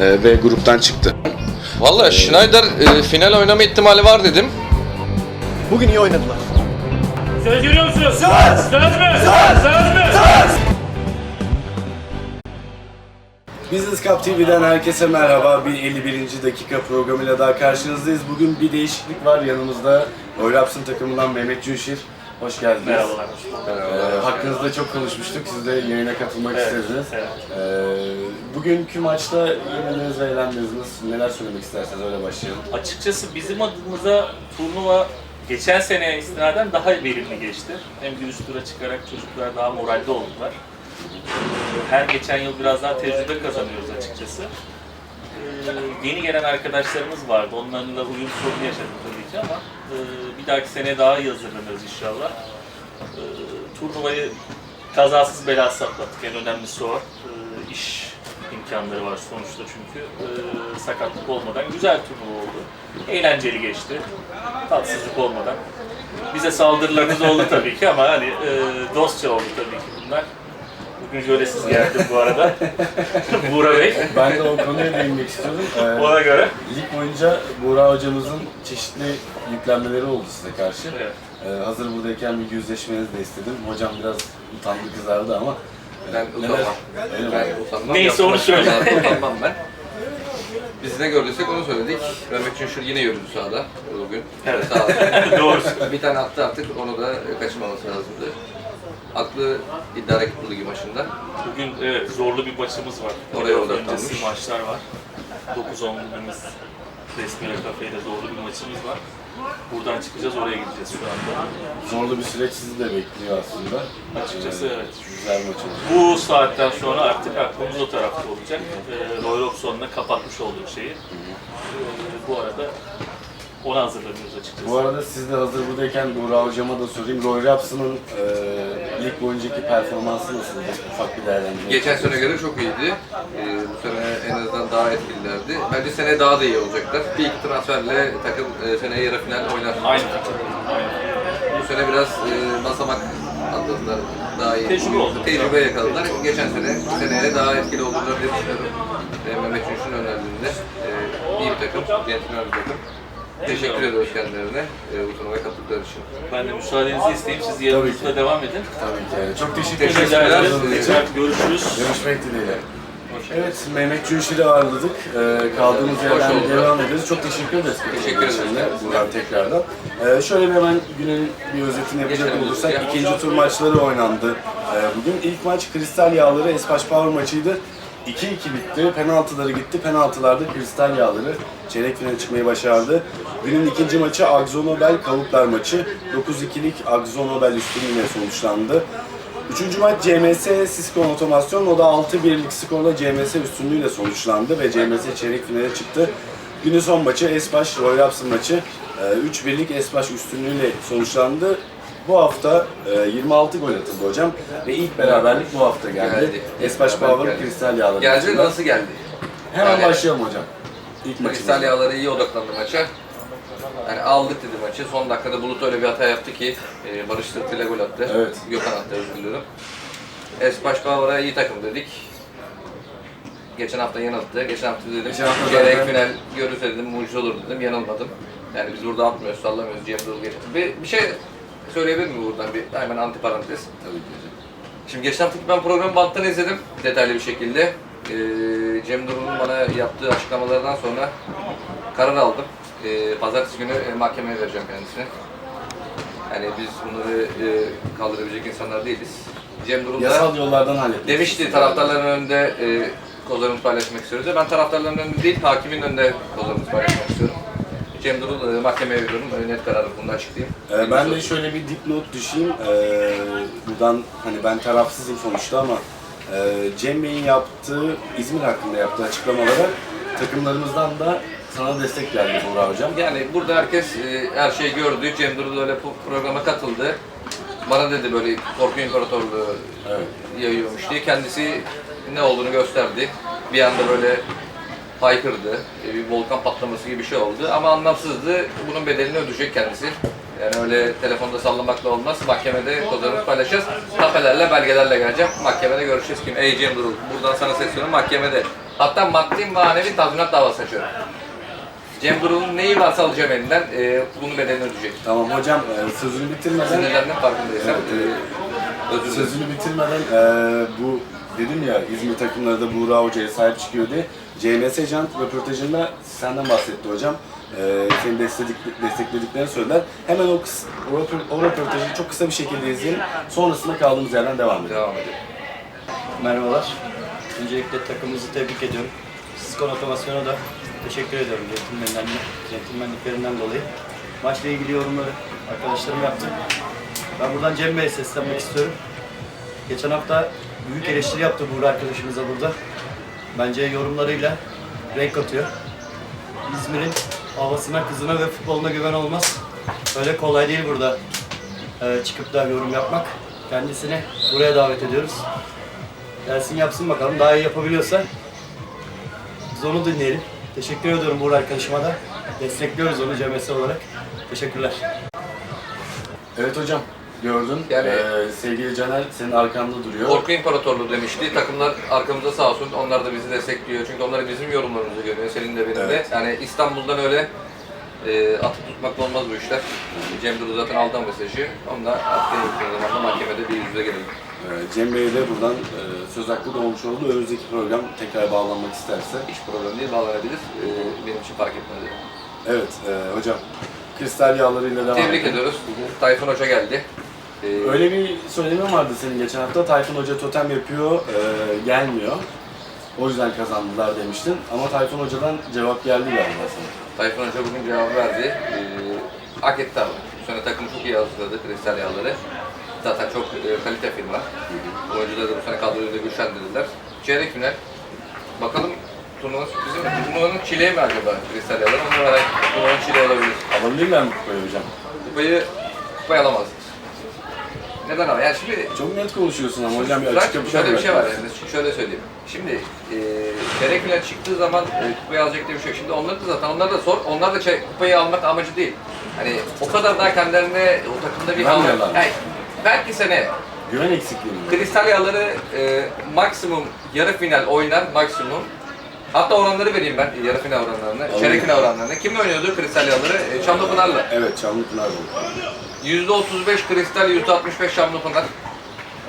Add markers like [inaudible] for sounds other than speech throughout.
e, ve gruptan çıktı. Valla Schneider e, final oynama ihtimali var dedim. Bugün iyi oynadılar. Söz veriyor musunuz? Söz! Söz mü? Söz! Söz mü? Business Cup TV'den herkese merhaba. Bir 51. dakika programıyla daha karşınızdayız. Bugün bir değişiklik var yanımızda. Oylapsın takımından Mehmet Cüşir. Hoş geldiniz. Merhabalar. Ee, hakkınızda çok konuşmuştuk. Siz de yayına katılmak Evet, istediniz. evet. Ee, bugünkü maçta yenildiniz ve eğlendiniz. Neler söylemek isterseniz öyle başlayalım. Açıkçası bizim adımıza turnuva geçen seneye istinaden daha verimli geçti. Hem bir üst tura çıkarak çocuklar daha moralde oldular. Her geçen yıl biraz daha tecrübe kazanıyoruz açıkçası. Ee, yeni gelen arkadaşlarımız vardı. Onlarla uyum sorunu yaşadık tabii ki ama e, bir dahaki sene daha iyi hazırlanırız inşallah. Ee, turnuvayı kazasız belasız atlattık. En önemlisi o. Ee, iş imkanları var sonuçta çünkü. Ee, sakatlık olmadan güzel turnuva oldu. Eğlenceli geçti. Tatsızlık olmadan. Bize saldırılarınız oldu tabii ki ama hani e, dostça oldu tabii ki bunlar. Bugün jölesiz geldim bu arada. [laughs] Buğra Bey. Ben de o konuya değinmek istiyordum. Ee, Ona göre. lig boyunca Buğra hocamızın çeşitli yüklenmeleri oldu size karşı. Evet. Ee, hazır buradayken bir yüzleşmenizi de istedim. Hocam biraz utandı kızardı ama Ben Neler? utanmam. Öyle mi? Ben utanmam. Neyse, onu Yapmak söyle. Utanmam ben. Biz ne gördüysek onu söyledik. Mehmet Çünşür yine yürüdü sahada bugün. Evet. Sağ olsun. [laughs] Doğru. bir tane attı artık onu da kaçırmaması lazımdı. Aklı iddia rakip ligi maçında. Bugün evet zorlu bir maçımız var. Oraya odaklanmış. maçlar var. 9-10 günümüz Resmire Kafe'yle zorlu bir maçımız var. Buradan çıkacağız oraya gideceğiz şu anda. zorlu bir süreç sizi de bekliyor aslında. Açıkçası evet. Güzel maç olacak. Bu saatten sonra artık aklımız o tarafta olacak. Ee, Roy Robson'la kapatmış olduk şeyi. Ee, bu arada ona hazırlanıyoruz açıkçası. Bu arada siz de hazır buradayken Buğra hocama da sorayım. Roy Raps'ın e, lig boyuncaki performansı nasıldı? Ufak bir değerlendirme. Geçen sene göre çok iyiydi. Ee, bu sene en azından daha etkililerdi. Bence sene daha da iyi olacaklar. Bir iki transferle takım e, seneye yarı final oynar. Aynı fikir. Aynı. Bu sene biraz e, basamak atladılar. Daha iyi. Tecrübe oldu. Tecrübe yakaladılar. Geçen sene seneye daha etkili oldular diye düşünüyorum. E, Mehmet Üç'ün önderliğinde e, iyi bir takım, centilmen bir takım. Teşekkür ediyoruz kendilerine e, bu turnuvaya katıldıkları için. Ben de müsaadenizi isteyeyim. Siz yanımızda devam edin. Tabii ki. Çok teşekkür Teşekkür ederiz. ederiz. katıldığınız için. Tekrar görüşürüz. Görüşmek dileğiyle. Evet, Mehmet Cünşir'i ağırladık. Ee, kaldığımız Hoş yerden oldu. devam ederiz. Çok teşekkür ederiz. Teşekkür ederiz. Buradan tekrardan. Ee, şöyle bir hemen günün bir özetini yapacak Geçelim. olursak ikinci tur maçları oynandı. Ee, bugün ilk maç Kristal Yağları Espaş Power maçıydı. 2-2 bitti. Penaltıları gitti. Penaltılarda Kristal Yağları çeyrek finale çıkmayı başardı. Günün ikinci maçı Agzo Nobel Kavuklar maçı. 9-2'lik Agzo Nobel üstünlüğüyle sonuçlandı. Üçüncü maç CMS Cisco Otomasyon. O da 6-1'lik skorla CMS üstünlüğüyle sonuçlandı ve CMS çeyrek finale çıktı. Günün son maçı Esbaş Roy Raps'ın maçı. e, 3-1'lik Esbaş üstünlüğüyle sonuçlandı. Bu hafta e, 26 gol atıldı hocam ve ilk beraberlik bu hafta geldi. Geldi. Esbaş Power geldi. Kristal Yağları. Geldi maçında. nasıl geldi? Hemen Yani- başlayalım hocam. İlk Kristal. Yağları iyi odaklandı maça. Yani aldık dedi maçı. Son dakikada Bulut öyle bir hata yaptı ki e, Barış Sırtı'yla gol attı. Evet. Gökhan attı özür diliyorum. Espaş Power'a iyi takım dedik. Geçen hafta yanılttı. Geçen hafta dedim Geçen hafta çeyrek zaten- final görürse dedim mucize olur dedim. Yanılmadım. Yani biz burada atmıyoruz, sallamıyoruz. Cem Durul geçti. Bir, bir şey söyleyebilir miyim buradan bir hemen anti parantez? Tabii ki hocam. Şimdi geçen haftaki ben programı banttan izledim detaylı bir şekilde. Ee, Cem Durul'un bana yaptığı açıklamalardan sonra karar aldım. Ee, Pazartesi günü e, mahkemeye vereceğim kendisine. Yani biz bunları e, kaldırabilecek insanlar değiliz. Cem Durul da Yasal yollardan hallettik. demişti taraftarların önünde e, kozlarımızı paylaşmak istiyoruz. Ben taraftarların önünde değil, hakimin önünde kozlarımızı paylaşmak istiyorum. Cem Durul mahkemeye veriyorum. Net kararı bunu açıklayayım. Ee, ben de şöyle bir dipnot düşeyim. Ee, buradan hani ben tarafsızım sonuçta ama e, Cem Bey'in yaptığı, İzmir hakkında yaptığı açıklamalara takımlarımızdan da sana destek geldi Buğra Hocam. Yani burada herkes e, her şeyi gördü. Cem Durul öyle programa katıldı. Bana dedi böyle korku imparatorluğu Evet. yayıyormuş diye. Kendisi ne olduğunu gösterdi. Bir anda böyle haykırdı. E, bir volkan patlaması gibi bir şey oldu. Ama anlamsızdı. Bunun bedelini ödeyecek kendisi. Yani öyle telefonda sallamakla olmaz. Mahkemede kozlarımızı paylaşacağız. Tapelerle, belgelerle geleceğim. Mahkemede görüşeceğiz kim? Ey Cem Durul. Buradan sana sesleniyorum. Mahkemede Hatta maddi manevi tazminat davası açıyorum. Cem Durul'un neyi varsa alacağım elinden, e, bunu bedelini ödeyecek. Tamam hocam e, sözünü bitirmeden Sinirlerinin farkındaysam. Evet, evet. e. Sözünü bitirmeden eee, bu dedim ya İzmir takımları da Buğra Hoca'ya sahip çıkıyor diye. CMS Jant röportajında senden bahsetti hocam. Eee seni destekledik, desteklediklerini söylediler. Hemen o, kıs, o, o röportajı çok kısa bir şekilde izleyelim. Sonrasında kaldığımız yerden devam edelim. Devam edelim. Merhabalar. Öncelikle takımımızı tebrik ediyorum. Siskon Otomasyon'a da teşekkür ediyorum centilmenlerinden, centilmenliklerinden dolayı. Maçla ilgili yorumları arkadaşlarım yaptı. Ben buradan Cem Bey'e seslenmek istiyorum. Geçen hafta büyük eleştiri yaptı Buğra arkadaşımıza burada. Bence yorumlarıyla renk atıyor. İzmir'in havasına, kızına ve futboluna güven olmaz. Öyle kolay değil burada e, çıkıp da yorum yapmak. Kendisini buraya davet ediyoruz. Gelsin yapsın bakalım. Daha iyi yapabiliyorsa biz onu dinleyelim. Teşekkür ediyorum Buğra arkadaşıma da. Destekliyoruz onu CMS olarak. Teşekkürler. Evet hocam gördün. Yani- Eee, sevgili Caner senin arkanda duruyor. Korku İmparatorluğu demişti. Takımlar arkamızda sağ olsun. Onlar da bizi destekliyor. Çünkü onlar bizim yorumlarımızı görüyor. Senin de benim Evet. de. Yani İstanbul'dan öyle e, atıp tutmakla olmaz bu işler. Cem Duru zaten aldı o mesajı. Onunla haftaya yakın zamanda mahkemede bir yüz yüze gelelim. Eee, Cem Bey'e de buradan eee, söz hakkı doğmuş oldu. Önümüzdeki program tekrar bağlanmak isterse. Hiç problem değil, bağlanabilir. E, benim için fark etmedi. Evet eee, hocam. Kristal yağlarıyla devam Tebrik edelim. ediyoruz. Tayfun Hoca geldi. E, Öyle bir söylemin vardı senin geçen hafta. Tayfun Hoca totem yapıyor, eee, gelmiyor. O yüzden kazandılar demiştin. Ama Tayfun Hoca'dan cevap geldi galiba sana. Tayfun Hoca bugün cevap verdi. E, hak etti ama. Bu sene takım çok iyi hazırladı Kristal Yağları. Zaten çok e, kalite firma. Oyuncuları da bu sene kadroyla güçlendirdiler. Çeyrek final. Bakalım turnuva sürprizi mi? Turnuvanın çileği mi acaba Kristal Yağları? Onu merak ettim. Turnuvanın çileği olabilir. Alabilirler mi kupayı hocam? Kupayı, kupayı alamazlar. Neden ama? Yani şimdi Çok net konuşuyorsun ama hocam bir açık yapı şöyle bir şey var yani ş- şöyle söyleyeyim. Şimdi e, çeyrek final çıktığı zaman e, kupayı alacak diye bir şey yok. Şimdi onları da zaten onları da sor. Onlar da çey- kupayı almak amacı değil. Hani o kadar daha kendilerine o takımda bir Güvenmiyorlar yani, belki sene Güven eksikliği mi? Kristal Yağları e, maksimum yarı final oynar maksimum. Hatta oranları vereyim ben yarı final oranlarını, çeyrek final oranlarını. Kimle oynuyordu Kristal Yağları? E, Çamlıpınar'la. Evet Çamlıpınar bu. %35 Kristal, %65 Çamlıpınar.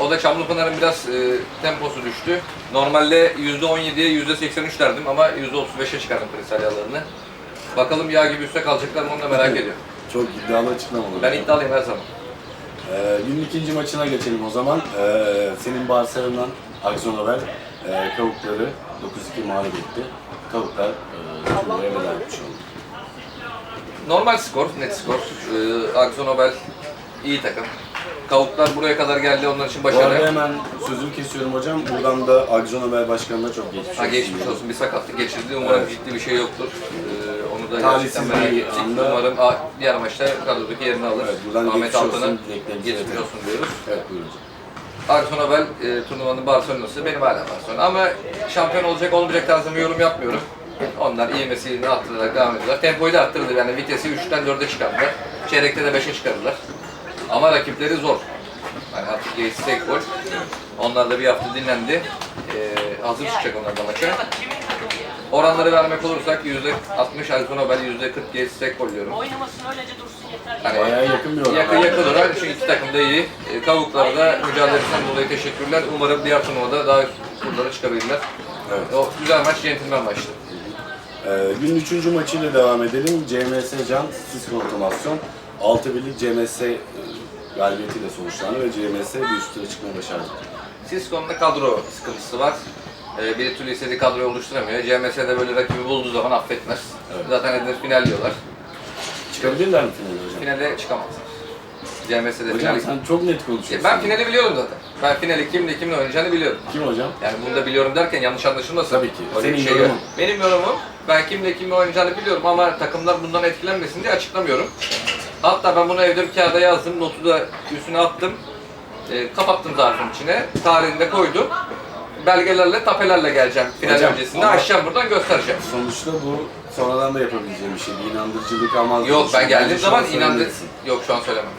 O da Çamlıpınar'ın biraz e, temposu düştü. Normalde %17'ye %83 derdim ama %35'e çıkardım Kristal yağlarını. Bakalım yağ gibi üstte kalacaklar mı onu da merak ediyorum. Çok iddialı açıklama oldu. Ben iddialıyım her zaman. Ee, günün ikinci maçına geçelim o zaman. Ee, senin Barcelona'dan Akzonovel e, Kavukları 9-2 mağlup etti. Kavuklar e, turnuvaya veda etmiş oldu. Normal skor, net skor. E, Akzo Nobel iyi takım. Kavuklar buraya kadar geldi onlar için Bu arada başarı. hemen sözümü kesiyorum hocam. Buradan da Akzonovel Başkanı'na çok geçmiş Ha, geçmiş olsun bir sakatlık geçirdi. Umarım Evet. ciddi bir şey yoktur. Ee, onu da Talihsiz gerçekten merak bir ettik. anda- Umarım a, diğer maçta kadrodaki yerini alır. Evet, buradan Ahmet geçmiş olsun, Altan'a dileklerimizi geçmiş iletelim. olsun diyoruz. Evet buyurun hocam. Arson Nobel e, turnuvanın Barcelona'sı benim hala Barcelona ama şampiyon olacak olmayacak tarzında bir yorum yapmıyorum. Onlar ivmesini arttırarak devam ediyorlar. Tempoyu da arttırdı yani vitesi 3'ten 4'e çıkardılar. Çeyrekte de 5'e çıkardılar. Ama rakipleri zor. Yani artık geçti tek gol. Onlar da bir hafta dinlendi. Ee, hazır çıkacak onlar da maça. Oranları vermek olursak %60 Arson Nobel, %40 geçti tek gol diyorum. Oynamasın öylece dursun yeter. Hani Bayağı yakın bir oran. Yakın yakın oran çünkü iki takım da iyi. E, Kavuklara da mücadelesinden dolayı teşekkürler. Umarım diğer turnuvada daha üst turlara çıkabilirler. Evet. O güzel maç, centilmen maçtı. Ee, günün üçüncü maçıyla devam edelim. CMS Can, Cisco Otomasyon. 6 birlik CMS e, galibiyetiyle sonuçlandı ve CMS bir üst tura çıkmayı başardı. Cisco'nun da kadro sıkıntısı var. E, bir türlü istediği kadroyu oluşturamıyor. CMS'de böyle rakibi bulduğu zaman affetmez. Evet. Zaten hedef final diyorlar. Çıkabilirler mi finale hocam? Finale çıkamazlar. CMS'de Hocam finale... sen çok net konuşuyorsun. Ben finali biliyorum zaten. Ben finali kimle kimle oynayacağını biliyorum. Kim hocam? Yani bunu da biliyorum derken yanlış anlaşılmasın. Tabii ki. Öyle Senin şey yorumun. Benim yorumum, ben kimle kimle oynayacağını biliyorum ama takımlar bundan etkilenmesin diye açıklamıyorum. Hatta ben bunu evde bir kağıda yazdım, notu da üstüne attım. E, kapattım zarfın içine, tarihini de koydum. Belgelerle, tapelerle geleceğim final Hocam, öncesinde. ama- Açacağım buradan göstereceğim. Sonuçta bu sonradan da yapabileceğim bir şey. Bir inandırıcılık almaz. Yok ben geldiğim zaman inandı. Yok şu an söylemem.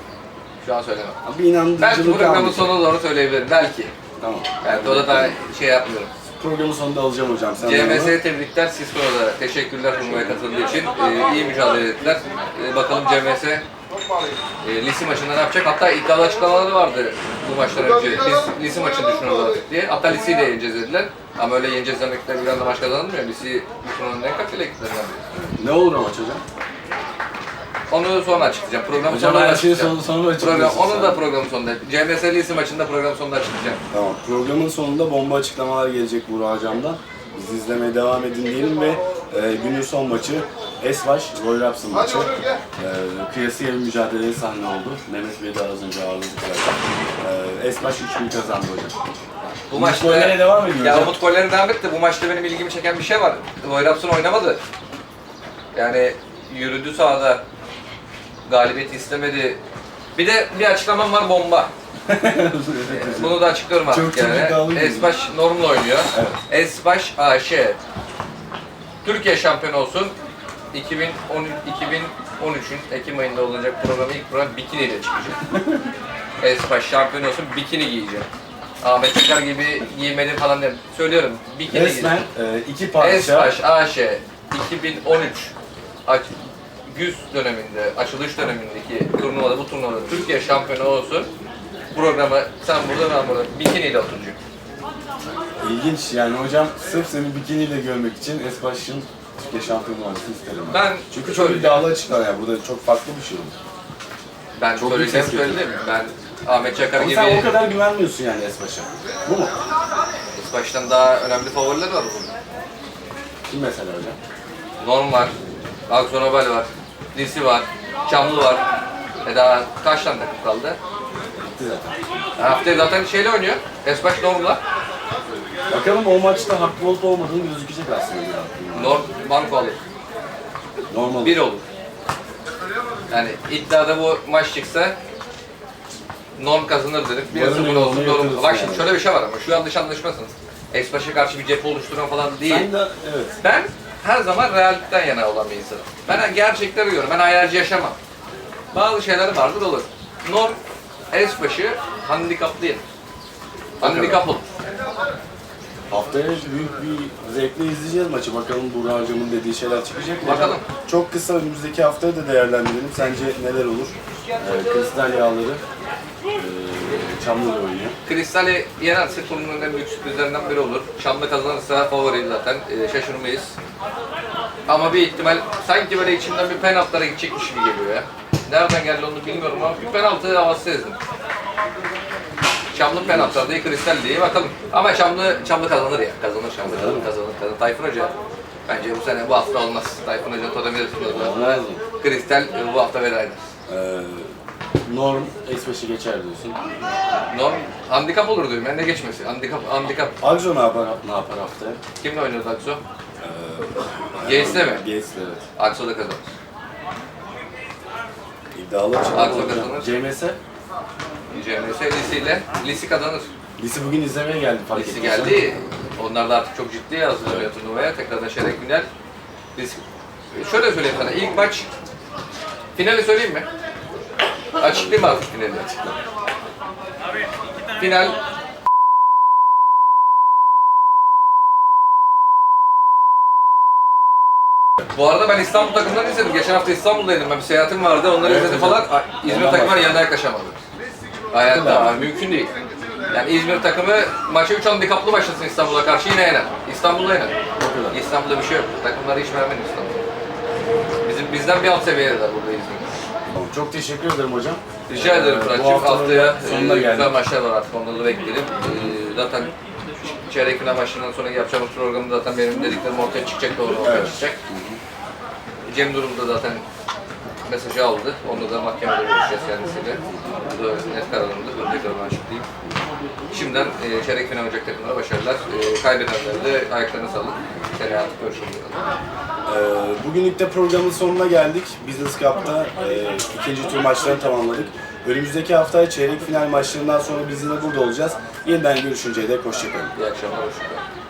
Şu an söylemem. Abi inandırıcılık Belki programın almayacak. sonuna doğru söyleyebilirim. Belki. Tamam. Belki o da daha şey yapmıyorum. Programın sonunda alacağım hocam. Sen. CMS'ye tebrikler, Cisco'ya da teşekkürler turnuvaya katıldığı için. Ee, iyi mücadele ettiler. Ee, bakalım CMS e, Lisi maçında ne yapacak? Hatta iddialı açıklamaları vardı bu maçtan önce. Biz Lisi maçını düşünüyoruz diye. Hatta Lisi'yi de yeneceğiz dediler. Ama öyle yeneceğiz demekle bir anda maç kazanılmıyor. Lisi en kaliteli ekiplerinden biri. Ne olur o maç hocam? Onu sonra açıklayacağım. Programın Hocam sonunda her şeyi açıklayacağım. sonra, sonra Program, açıklıyorsun sen. da programın sonunda. CMS Lisi maçında program sonunda açıklayacağım. Tamam. Programın sonunda bomba açıklamalar gelecek Burak Hocam'dan. Bizi izlemeye devam edin diyelim ve e, günün son maçı Esbaş, Roy Raps'ın maçı. E, kıyasıya bir mücadeleye sahne oldu. Mehmet Bey de az önce ağırladık zaten. E, Esbaş 3 kazandı hocam. Bu maçta gollere devam ediyor Ya hocam. Umut gollerine devam etti. Bu maçta benim ilgimi çeken bir şey var. Roy Rapson oynamadı. Yani yürüdü sahada. Galibiyeti istemedi. Bir de bir açıklamam var bomba. [laughs] Bunu da açıklıyorum artık Çok iddialı yani. gibi. Esbaş Norm'la oynuyor. Evet. Esbaş AŞ. Türkiye şampiyonu olsun. 2010 2013'ün Ekim ayında olacak programı ilk program bikini ile çıkacak. [laughs] Esbaş şampiyon olsun bikini giyeceğim. Ahmet Çakar gibi giymedim falan diye söylüyorum. Bikini Resmen giyeceğim. e, iki padişah Esbaş AŞ 2013 aç, güz döneminde, açılış dönemindeki turnuvada, bu turnuvada Türkiye şampiyonu olsun. Programı sen burada ben burada bikiniyle oturacak. ilginç yani hocam sırf seni bikiniyle görmek için Esbaş'ın Türkiye şampiyonu olmasını isterim. Ben Çünkü çok iddialı açıklar yani burada çok farklı bir şey oldu. Ben Çok söyleyeceğim söyledim. Ben Ahmet Çakar Ama gibi sen o kadar güvenmiyorsun yani Esbaş'a. Bu mu? baştan daha önemli favoriler var bunun. Kim mesela hocam? Normal, Akzonobel var, Lisi var, Çamlı var. E daha kaç tane takım kaldı? Haftaya zaten şeyle oynuyor. Esbaş Norm'la. Bakalım o maçta haklı olup olmadığını gözükecek aslında. Norm banko alır. Normal. Bir olur. Yani iddiada bu maç çıksa Norm kazanır dedik. Yarın 1-0 yolunu olsun. Norm. yatırırsın Bak şimdi yani. şöyle bir şey var ama şu yanlış anlaşmasınız. Esbaş'a karşı bir cephe oluşturan falan değil. Sen de evet. Ben her zaman reallikten yana olan bir insanım. Ben gerçekleri görüyorum. Ben hayalci yaşamam. Bazı şeyler vardır olur. Norm Esbaşı handikaplıyım. Handikap olur. Haftaya büyük bir zevkle izleyeceğiz maçı. Bakalım Burak Hocam'ın dediği şeyler çıkacak mı? Bakalım. Çok kısa önümüzdeki haftayı da değerlendirelim. Sence neler olur? Ee, kristal yağları e, Çamlı'da oynuyor. Kristal'i yenerse turnuvanın en büyük sürprizlerinden biri olur. Şam'da kazanırsa favori zaten. Ee, şaşırmayız. Ama bir ihtimal sanki böyle içimden bir penaltılara gidecekmiş gibi geliyor ya. Nereden geldi onu bilmiyorum ama bir penaltı havası sezdim. Şamlı penaltılar değil, kristal değil bakalım. Ama Şamlı, Şamlı kazanır ya. Kazanır Şamlı kazanır, kazanır, kazanır. Tayfun Hoca bence bu sene bu hafta olmaz. Tayfun Hoca Todemir. Olmaz mı? Kristal e, bu hafta verir aynen. Ee, Norm S5'i geçer diyorsun. Norm handikap olur diyorum. Ben ne geçmesi? Handikap, handikap. Agzo ne yapar, ne yapar haftaya? Kimle oynuyordu Aksu? Gates'le mi? Gates'le evet. Aksu da kazanır. İddialı açıklama kazanır. CMS? CMS Lisi ile Lisi kazanır. Lisi bugün izlemeye geldi fark Lisi ettiysen. geldi. Onlar da artık çok ciddi hazırlanıyor turnuvaya. Tekrardan çeyrek final. Biz şöyle söyleyeyim sana. ilk maç finali söyleyeyim mi? Açıklayayım mı artık finali? Final Bu arada ben İstanbul takımlarını izledim. Geçen hafta İstanbul'daydım. Ben bir seyahatim vardı. Onları Evet izledim falan. İzmir Ondan takımları yanına yaklaşamadı. Hayatta abi, mümkün değil. Yani İzmir takımı maça 3 handikaplı başlasın İstanbul'a karşı yine yener. İstanbul'da yener. İstanbul'da bir şey yok. Takımları hiç beğenmedim İstanbul'da. Bizim bizden bir alt seviyedeler burada İzmir. Çok teşekkür ederim hocam. Rica ederim Ee, Fırat'cığım. Haftanın Haftaya sonuna e, güzel maçlar var artık onları da bekleyelim. E, zaten çeyrek final maçından sonra yapacağımız programda zaten benim dediklerim ortaya çıkacak doğru ortaya Evet. çıkacak. Cem Durum da zaten mesajı aldı. Onu da mahkemede görüşeceğiz kendisiyle. Bu da net kararımdır. Önce kararımı açıklayayım. Şimdiden e, çeyrek final olacak takımlara başarılar. E, kaybedenlere de ayaklarına sağlık. Seneye artık görüşürüz. Ee, Bugünlük de programın sonuna geldik. Business Cup'ta e, ikinci tur maçlarını tamamladık. Önümüzdeki hafta çeyrek final maçlarından sonra biz yine burada olacağız. Yeniden görüşünceye dek hoşçakalın. İyi akşamlar, hoşçakalın.